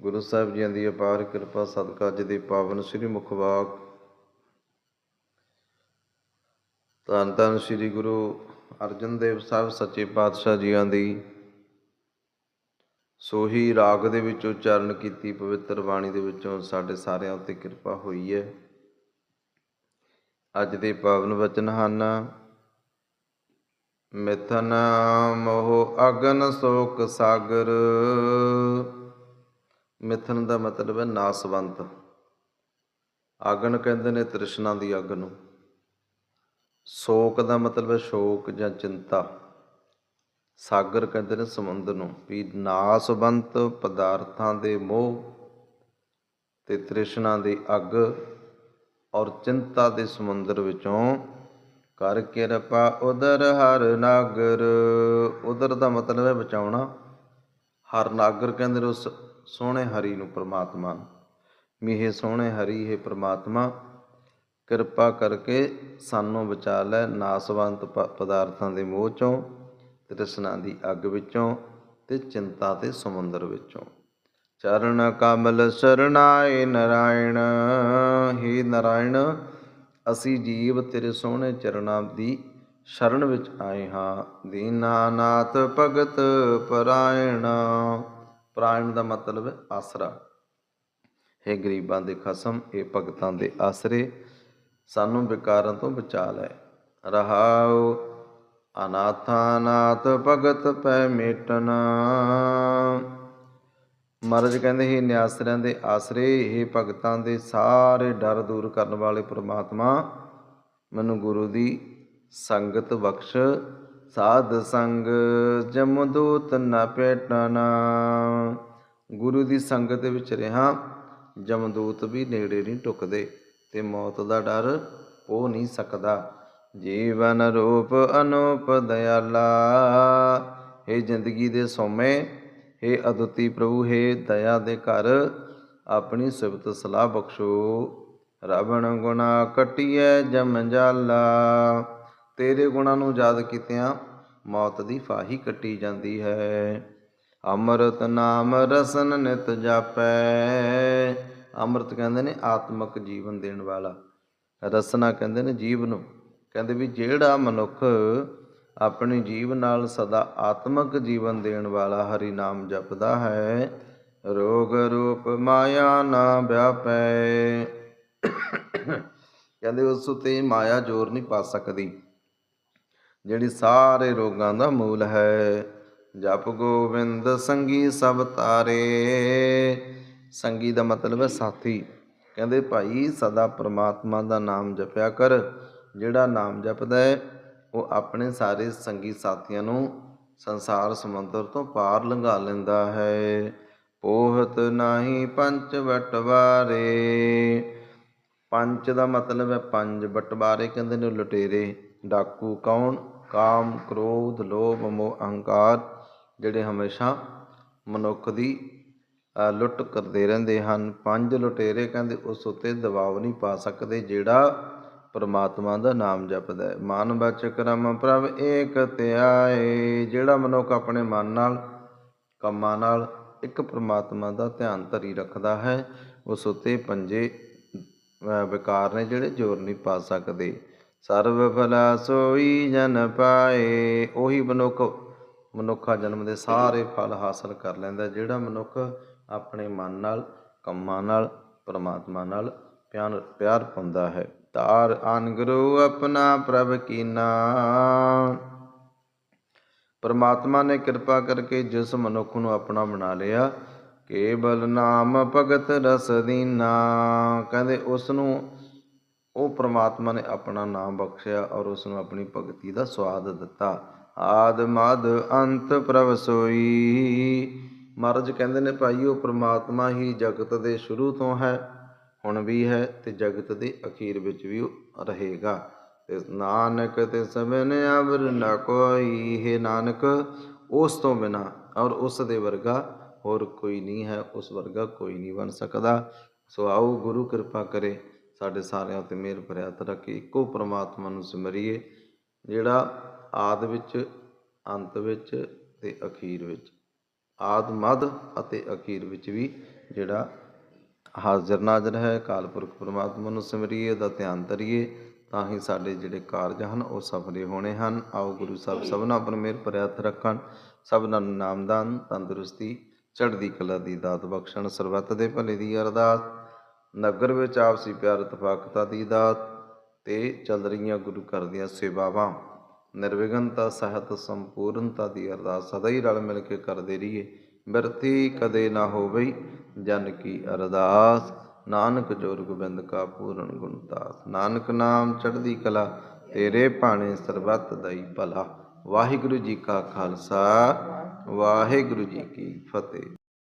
ਗੁਰੂ ਸਾਹਿਬ ਜੀਆਂ ਦੀ ਅਪਾਰ ਕਿਰਪਾ ਸਦਕਾ ਅੱਜ ਦੇ ਪਾਵਨ ਸ੍ਰੀ ਮੁਖਵਾਕ ਧੰਨ ਧੰਨ ਸ੍ਰੀ ਗੁਰੂ ਅਰਜਨ ਦੇਵ ਸਾਹਿਬ ਸੱਚੇ ਪਾਤਸ਼ਾਹ ਜੀਆਂ ਦੀ ਸੋਹੀ ਰਾਗ ਦੇ ਵਿੱਚ ਉਚਾਰਨ ਕੀਤੀ ਪਵਿੱਤਰ ਬਾਣੀ ਦੇ ਵਿੱਚੋਂ ਸਾਡੇ ਸਾਰਿਆਂ ਉੱਤੇ ਕਿਰਪਾ ਹੋਈ ਹੈ। ਅੱਜ ਦੇ ਪਾਵਨ ਵਚਨ ਹਨ, ਮਿਥਨ ਮੋਹ ਅਗਨ ਸੋਕ ਸਾਗਰ। ਮਿਥਨ ਦਾ ਮਤਲਬ ਹੈ ਨਾਸਵੰਤ। ਆਗਨ ਕਹਿੰਦੇ ਨੇ ਤ੍ਰਿਸ਼ਨਾ ਦੀ ਅੱਗ ਨੂੰ। ਸੋਕ ਦਾ ਮਤਲਬ ਹੈ ਸ਼ੋਕ ਜਾਂ ਚਿੰਤਾ। ਸਾਗਰ ਕਹਿੰਦੇ ਨੇ ਸਮੁੰਦਰ ਨੂੰ ਵੀ ਨਾਸਵੰਤ ਪਦਾਰਥਾਂ ਦੇ ਮੋਹ ਤੇ ਤ੍ਰਿਸ਼ਨਾ ਦੀ ਅੱਗ ਔਰ ਚਿੰਤਾ ਦੇ ਸਮੁੰਦਰ ਵਿੱਚੋਂ ਕਰ ਕਿਰਪਾ ਉਦਰ ਹਰ ਨਾਗਰ। ਉਦਰ ਦਾ ਮਤਲਬ ਹੈ ਬਚਾਉਣਾ। ਹਰ ਨਾਗਰ ਕਹਿੰਦੇ ਨੇ ਉਸ ਸੋਹਣੇ ਹਰੀ ਨੂੰ ਪ੍ਰਮਾਤਮਾ। ਨੂੰ ਮੀਹੇ ਸੋਹਣੇ ਹਰੀ, ਹੈ ਪ੍ਰਮਾਤਮਾ, ਕਿਰਪਾ ਕਰਕੇ ਸਾਨੂੰ ਬਚਾ ਲੈ ਨਾਸਵੰਤ ਪਦਾਰਥਾਂ ਦੇ ਮੋਹ ਚੋਂ, ਤ੍ਰਿਸ਼ਨਾ ਦੀ ਅੱਗ ਵਿੱਚੋਂ ਤੇ ਚਿੰਤਾ ਦੇ ਸਮੁੰਦਰ ਵਿੱਚੋਂ। ਚਰਨ ਕਮਲ ਸਰਣਾਏ ਨਾਰਾਇਣ, ਹੀ ਨਾਰਾਇਣ, ਅਸੀਂ ਜੀਵ ਤੇਰੇ ਸੋਹਣੇ ਚਰਨਾਂ ਦੀ ਸ਼ਰਨ ਵਿੱਚ ਆਏ ਹਾਂ। ਦੀਨਾਨਾਥ ਭਗਤ ਪਰਾਇਣ ਪਰਾਇਣ ਦਾ ਮਤਲਬ ਆਸਰਾ। ਹੈ ਗਰੀਬਾਂ ਦੇ ਖਸਮ, ਇਹ ਭਗਤਾਂ ਦੇ ਆਸਰੇ। ਸਾਨੂੰ ਵਿਕਾਰਾਂ ਤੋਂ ਬਚਾ ਲੈ। ਰਹਾਉ ਅਨਾਥਾਨਾਥ ਭਗਤ ਪੈ ਮੇਟਨਾ। ਮਹਾਰਾਜ ਕਹਿੰਦੇ, ਹੀ ਨਿਆਸਰਿਆਂ ਦੇ ਆਸਰੇ ਇਹ ਭਗਤਾਂ ਦੇ ਸਾਰੇ ਡਰ ਦੂਰ ਕਰਨ ਵਾਲੇ ਪ੍ਰਮਾਤਮਾ, ਮੈਨੂੰ ਗੁਰੂ ਦੀ ਸੰਗਤ ਬਖਸ਼ ਸਾਧ ਸੰਗ ਜਮਦੂਤ ਨਾ ਭੇਟਣਾ ਗੁਰੂ ਦੀ ਸੰਗਤ ਦੇ ਵਿੱਚ ਰਹਾ ਜਮਦੂਤ ਵੀ ਨੇੜੇ ਨਹੀਂ ਟੁਕਦੇ ਤੇ ਮੌਤ ਦਾ ਡਰ ਉਹ ਨਹੀਂ ਸਕਦਾ। ਜੀਵਨ ਰੂਪ ਅਨੂਪ ਦਇਆਲਾ ਇਹ ਜ਼ਿੰਦਗੀ ਦੇ ਸੋਮੇ हे ਅਦੁੱਤੀ ਪ੍ਰਭੂ हे ਦਇਆ ਦੇ ਘਰ, ਆਪਣੀ ਸਿਫਤ ਸਲਾਹ ਬਖਸ਼ੋ। ਰਵਣ ਗੁਣਾ ਕਟਿਐ ਜਮ ਜਾਲਾ। ਤੇਰੇ ਗੁਣਾਂ ਨੂੰ ਯਾਦ ਕੀਤਿਆਂ ਮੌਤ ਦੀ ਫਾਹੀ ਕੱਟੀ ਜਾਂਦੀ ਹੈ। ਅੰਮ੍ਰਿਤ ਨਾਮ ਰਸਨ ਨਿਤ ਜਾਪੈ। ਅੰਮ੍ਰਿਤ ਕਹਿੰਦੇ ਨੇ ਆਤਮਿਕ ਜੀਵਨ ਦੇਣ ਵਾਲਾ। ਰਸਨਾ ਕਹਿੰਦੇ ਨੇ ਜੀਵ ਨੂੰ। ਕਹਿੰਦੇ ਵੀ ਜਿਹੜਾ ਮਨੁੱਖ ਆਪਣੀ ਜੀਵ ਨਾਲ ਸਦਾ ਆਤਮਿਕ ਜੀਵਨ ਦੇਣ ਵਾਲਾ ਹਰੀ ਨਾਮ ਜਪਦਾ ਹੈ, ਰੋਗ ਰੂਪ ਮਾਇਆ ਨਾ ਵਿਆਪੈ। ਕਹਿੰਦੇ ਉਸ ਉਤੇ ਮਾਇਆ ਜ਼ੋਰ ਨਹੀਂ ਪਾ ਸਕਦੀ। ਜਿਹੜੀ ਸਾਰੇ ਰੋਗਾਂ ਦਾ ਮੂਲ ਹੈ। ਜਪ ਗੋਬਿੰਦ ਸੰਗੀ ਸਭ ਤਾਰੇ। ਸੰਗੀ ਦਾ ਮਤਲਬ ਹੈ ਸਾਥੀ। ਕਹਿੰਦੇ ਭਾਈ, ਸਦਾ ਪ੍ਰਮਾਤਮਾ ਦਾ ਨਾਮ ਜਪਿਆ ਕਰ। ਜਿਹੜਾ ਨਾਮ ਜਪਦਾ ਹੈ, ਉਹ ਆਪਣੇ ਸਾਰੇ ਸੰਗੀ ਸਾਥੀਆਂ ਨੂੰ ਸੰਸਾਰ ਸਮੁੰਦਰ ਤੋਂ ਪਾਰ ਲੰਘਾ ਲੈਂਦਾ ਹੈ। ਪੋਹਤ ਨਾਹੀ ਪੰਚ ਵਟਵਾਰੇ ਪੰਜ ਦਾ ਮਤਲਬ ਹੈ ਪੰਜ ਵਟਵਾਰੇ ਕਹਿੰਦੇ ਨੇ ਲੁਟੇਰੇ। ਡਾਕੂ ਕੌਣ? ਕਾਮ, ਕ੍ਰੋਧ, ਲੋਭ, ਮੋਹ, ਅਹੰਕਾਰ ਜਿਹੜੇ ਹਮੇਸ਼ਾ ਮਨੁੱਖ ਦੀ ਲੁੱਟ ਕਰਦੇ ਰਹਿੰਦੇ ਹਨ। ਪੰਜ ਲੁਟੇਰੇ ਕਹਿੰਦੇ ਉਸ ਉੱਤੇ ਦਬਾਅ ਨਹੀਂ ਪਾ ਸਕਦੇ ਜਿਹੜਾ ਪਰਮਾਤਮਾ ਦਾ ਨਾਮ ਜਪਦਾ ਹੈ। ਮਨ ਬਚ ਕਰਮ ਪ੍ਰਭ ਏਕ ਧਿਆਏ ਜਿਹੜਾ ਮਨੁੱਖ ਆਪਣੇ ਮਨ ਨਾਲ, ਕੰਮਾਂ ਨਾਲ ਇੱਕ ਪਰਮਾਤਮਾ ਦਾ ਧਿਆਨ ਧਰੀ ਰੱਖਦਾ ਹੈ, ਉਸ ਉੱਤੇ ਪੰਜੇ ਵਿਕਾਰ ਨੇ ਜਿਹੜੇ ਜ਼ੋਰ ਨਹੀਂ ਪਾ ਸਕਦੇ। ਸਰਬ ਫਲਾ ਸੋਈ ਜਨ ਪਾਏ, ਉਹੀ ਮਨੁੱਖ, ਮਨੁੱਖਾ ਜਨਮ ਦੇ ਸਾਰੇ ਫਲ ਹਾਸਲ ਕਰ ਲੈਂਦਾ ਜਿਹੜਾ ਮਨੁੱਖ ਆਪਣੇ ਮਨ ਨਾਲ, ਕੰਮਾਂ ਨਾਲ, ਪਰਮਾਤਮਾ ਨਾਲ ਪਿਆਰ ਪਿਆਰ ਪਾਉਂਦਾ ਹੈ। ਤਾਰ ਅਨਗੁਰੂ ਆਪਣਾ ਪ੍ਰਭ ਕੀਨਾ ਪਰਮਾਤਮਾ ਨੇ ਕਿਰਪਾ ਕਰਕੇ ਜਿਸ ਮਨੁੱਖ ਨੂੰ ਆਪਣਾ ਬਣਾ ਲਿਆ, ਕੇਵਲ ਨਾਮ ਭਗਤ ਰਸ ਦੀਨਾ ਕਹਿੰਦੇ ਉਸ ਨੂੰ ਉਹ ਪ੍ਰਮਾਤਮਾ ਨੇ ਆਪਣਾ ਨਾਮ ਬਖਸ਼ਿਆ ਔਰ ਉਸ ਨੂੰ ਆਪਣੀ ਭਗਤੀ ਦਾ ਸਵਾਦ ਦਿੱਤਾ। ਆਦ ਮਦ ਅੰਤ ਪ੍ਰਭ ਸੋਈ। ਮਹਾਰਾਜ ਕਹਿੰਦੇ ਨੇ ਭਾਈ ਉਹ ਪ੍ਰਮਾਤਮਾ ਹੀ ਜਗਤ ਦੇ ਸ਼ੁਰੂ ਤੋਂ ਹੈ, ਹੁਣ ਵੀ ਹੈ ਤੇ ਜਗਤ ਦੇ ਅਖੀਰ ਵਿੱਚ ਵੀ ਉਹ ਰਹੇਗਾ। ਤੇ ਨਾਨਕ ਤੇ ਸਭਨ ਅਵਰ ਨ ਕੋਈ, ਹੈ ਨਾਨਕ, ਉਸ ਤੋਂ ਬਿਨਾ ਔਰ ਉਸ ਦੇ ਵਰਗਾ ਹੋਰ ਕੋਈ ਨਹੀਂ ਹੈ, ਉਸ ਵਰਗਾ ਕੋਈ ਨਹੀਂ ਬਣ ਸਕਦਾ। ਸੋ ਆਓ ਗੁਰੂ ਕਿਰਪਾ ਕਰੇ ਸਾਡੇ ਸਾਰਿਆਂ ਤੇ ਮਿਹਰ ਭਰਿਆ ਹੱਥ ਇੱਕੋ ਪ੍ਰਮਾਤਮਾ ਨੂੰ ਸਿਮਰੀਏ, ਜਿਹੜਾ ਆਦ ਵਿੱਚ, ਅੰਤ ਵਿੱਚ ਤੇ ਅਖੀਰ ਵਿੱਚ। ਆਦ ਮਦ ਅਤੇ ਅਖੀਰ ਵਿੱਚ ਵੀ ਜਿਹੜਾ ਹਾਜ਼ਰ ਨਾਜ਼ਰ ਹੈ ਕਾਲ ਪੁਰਖ ਪ੍ਰਮਾਤਮਾ ਨੂੰ ਸਿਮਰੀਏ, ਦਾ ਧਿਆਨ ਧਰੀਏ, ਤਾਂ ਹੀ ਸਾਡੇ ਜਿਹੜੇ ਕਾਰਜ ਹਨ, ਉਹ ਸਫਲੇ ਹੋਣੇ ਹਨ। ਆਓ ਗੁਰੂ ਸਾਹਿਬ ਸਭਨਾਂ ਪਰ ਮਿਹਰ ਭਰਿਆ ਰੱਖਣ ਸਭਨਾਂ ਨੂੰ ਨਾਮਦਾਨ, ਤੰਦਰੁਸਤੀ, ਚੜ੍ਹਦੀ ਕਲਾ ਦੀ ਦਾਤ ਬਖਸ਼ਣ, ਸਰਬੱਤ ਦੇ ਭਲੇ ਦੀ ਅਰਦਾਸ। ਨਗਰ ਵਿੱਚ ਆਪਸੀ ਪਿਆਰ ਤਫਾਕਤਾ ਦੀ ਦਾਤ ਤੇ ਚੱਲ ਰਹੀਆਂ ਗੁਰੂ ਘਰ ਦੀਆਂ ਸੇਵਾਵਾਂ। ਨਿਰਵਿਘਨਤਾ, ਸਹਿਤ, ਸੰਪੂਰਨਤਾ ਦੀ ਅਰਦਾਸ ਸਦਾ ਹੀ ਰਲ ਮਿਲ ਕੇ ਕਰਦੇ ਰਹੀਏ। ਬਿਰਤੀ ਕਦੇ ਨਾ ਹੋਵੇ ਜਨ ਕੀ ਅਰਦਾਸ। ਨਾਨਕ ਜੋਰ ਗੋਬਿੰਦ ਕਾ ਪੂਰਨ ਗੁਣਤਾਸ ਨਾਨਕ ਨਾਮ ਚੜ੍ਹਦੀ ਕਲਾ, ਤੇਰੇ ਭਾਣੇ ਸਰਬੱਤ ਦਈ ਭਲਾ। ਵਾਹਿਗੁਰੂ ਜੀ ਕਾ ਖਾਲਸਾ, ਵਾਹਿਗੁਰੂ ਜੀ ਕੀ ਫਤਿਹ।